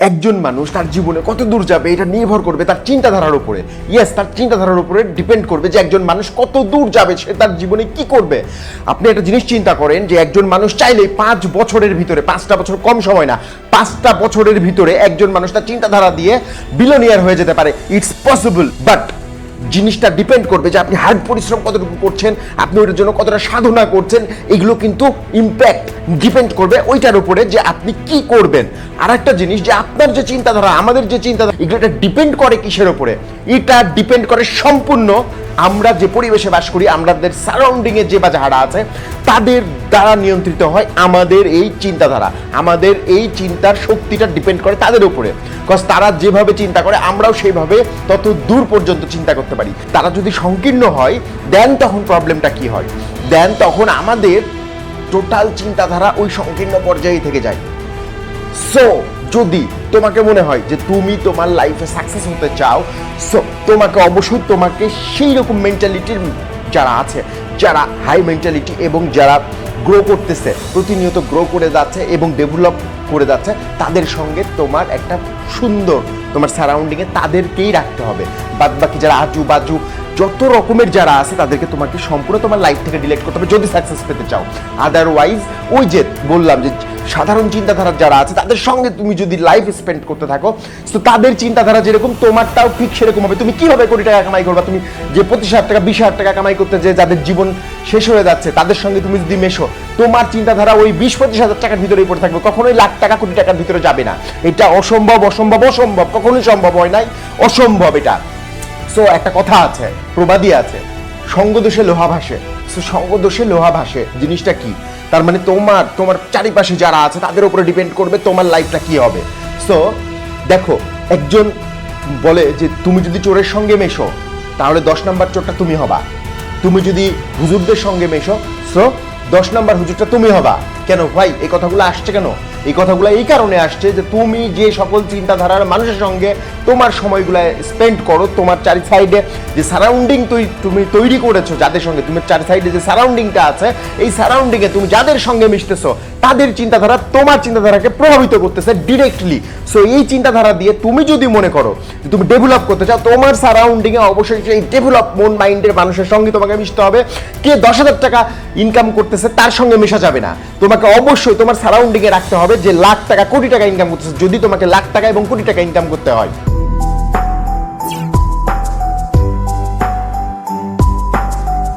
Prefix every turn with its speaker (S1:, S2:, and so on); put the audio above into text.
S1: একজন মানুষ তার জীবনে কত দূর যাবে, এটা নির্ভর করবে তার চিন্তাধারার উপরে। ইয়েস তার চিন্তাধারার উপরে ডিপেন্ড করবে যে একজন মানুষ কত দূর যাবে, সে তার জীবনে কি করবে। আপনি একটা জিনিস চিন্তা করেন যে একজন মানুষ চাইলেই পাঁচ বছরের ভিতরে, পাঁচটা বছর কম সময় না, পাঁচটা বছরের ভিতরে একজন মানুষ তার চিন্তাধারা দিয়ে বিলোনিয়ার হয়ে যেতে পারে। ইটস পসিবল বাট জিনিসটা ডিপেন্ড করবে যে আপনি হার্ড পরিশ্রম কতটুকু করছেন, আপনি ওইটার জন্য কতটা সাধনা করছেন, এগুলো কিন্তু ইম্প্যাক্ট ডিপেন্ড করবে ওইটার উপরে যে আপনি কি করবেন। আর একটা জিনিস যে আপনার যে চিন্তাধারা, আমাদের যে চিন্তাধারা, এগুলো ডিপেন্ড করে কিসের উপরে? এটা ডিপেন্ড করে সম্পূর্ণ আমরা যে পরিবেশে বাস করি আমাদের সারাউন্ডিংয়ে যে বা যারা আছে, তাদের দ্বারা নিয়ন্ত্রিত হয় আমাদের এই চিন্তাধারা। আমাদের এই চিন্তার শক্তিটা ডিপেন্ড করে তাদের উপরে। কজ তারা যেভাবে চিন্তা করে, আমরাও সেইভাবে তত দূর পর্যন্ত চিন্তা করতে পারি। তারা যদি সংকীর্ণ হয় দেন তখন প্রবলেমটা কি হয়? দেন তখন আমাদের টোটাল চিন্তাধারা ওই সংকীর্ণ পর্যায়ে থেকে যায়। সো যদি তোমাকে মনে হয় যে তুমি তোমার লাইফে সাকসেস হতে চাও সো তোমাকে অবশ্যই তোমাকে সেই রকম মেন্টালিটির যারা আছে, যারা হাই মেন্টালিটি এবং যারা গ্রো করতেছে, প্রতিনিয়ত গ্রো করে যাচ্ছে এবং ডেভেলপ করে যাচ্ছে, তাদের সঙ্গে তোমার একটা সুন্দর, তোমার সারাউন্ডিংয়ে তাদেরকেই রাখতে হবে। বাদ বাকি যারা আজু বাজু যত রকমের যারা আছে, তাদেরকে তোমাকে সম্পূর্ণ তোমার লাইফ থেকে ডিলেট করতে হবে যদি সাকসেস পেতে চাও। আদারওয়াইজ ওই যে বললাম যে সাধারণ চিন্তাধারা যারা আছে, তাদের সঙ্গে তুমি যদি লাইফ স্পেন্ড করতে থাকো, তো তাদের চিন্তাধারা যেরকম, তোমারটাও ঠিক সেরকম হবে। তুমি কীভাবে কোটি টাকা কামাই করবা? তুমি যে পঁচিশ হাজার টাকা, বিশ হাজার টাকা কামাই করতে যে যাদের জীবন শেষ হয়ে যাচ্ছে, তাদের সঙ্গে তুমি যদি মেশো, তোমার চিন্তাধারা ওই বিশ পঁচিশ হাজার টাকার ভিতরেই পড়ে থাকবে। কখনোই লাখ টাকা, কোটি টাকার ভিতরে যাবে না। এটা অসম্ভব অসম্ভব অসম্ভব, কখনোই সম্ভব হয় নাই। অসম্ভব এটা। সো একটা কথা আছে, প্রবাদী আছে। সঙ্গদোষে লোহা ভাসে। সো সঙ্গদোষে লোহা ভাসে। জিনিসটা কি? তার মানে তোমার তোমার চারিপাশে যারা আছে, তাদের উপরে ডিপেন্ড করবে তোমার লাইফটা কি হবে। সো দেখো, একজন বলে যে, তুমি যদি চোরের সঙ্গে মেশো, তাহলে দশ নাম্বার চোরটা তুমি হবা। তুমি যদি হুজুরদের সঙ্গে মেশো সো দশ নাম্বার হুজুরটা তুমি হবা। কেন ভাই? এই কথাগুলো আসছে কেন? এই কথাগুলো এই কারণে আসছে যে তুমি যে সকল চিন্তাধারার মানুষের সঙ্গে তোমার সময়গুলো স্পেন্ড করো, তোমার চারি সাইডে যে সারাউন্ডিং তুমি তৈরি করেছ যাদের সঙ্গে তুমি চারি সাইডে যে সারাউন্ডিংটা আছে, এই সারাউন্ডিংয়ে তুমি যাদের সঙ্গে মিশতেছো, তাদের চিন্তাধারা তোমার চিন্তাধারাকে প্রভাবিত করতেছে ডিরেক্টলি সো এই চিন্তাধারা দিয়ে তুমি যদি মনে করো যে তুমি ডেভেলপ করতে চাও, তোমার সারাউন্ডিংয়ে অবশ্যই সেই ডেভেলপ মন মাইন্ডের মানুষের সঙ্গে তোমাকে মিশতে হবে। কে দশ হাজার টাকা ইনকাম করতেছে, তার সঙ্গে মেশা যাবে না। তোমাকে অবশ্যই তোমার সারাউন্ডিংয়ে রাখতে হবে যে লাখ টাকা, কোটি টাকা ইনকাম করতেছে, যদি তোমাকে লাখ টাকা এবং কোটি টাকা ইনকাম করতে হয়।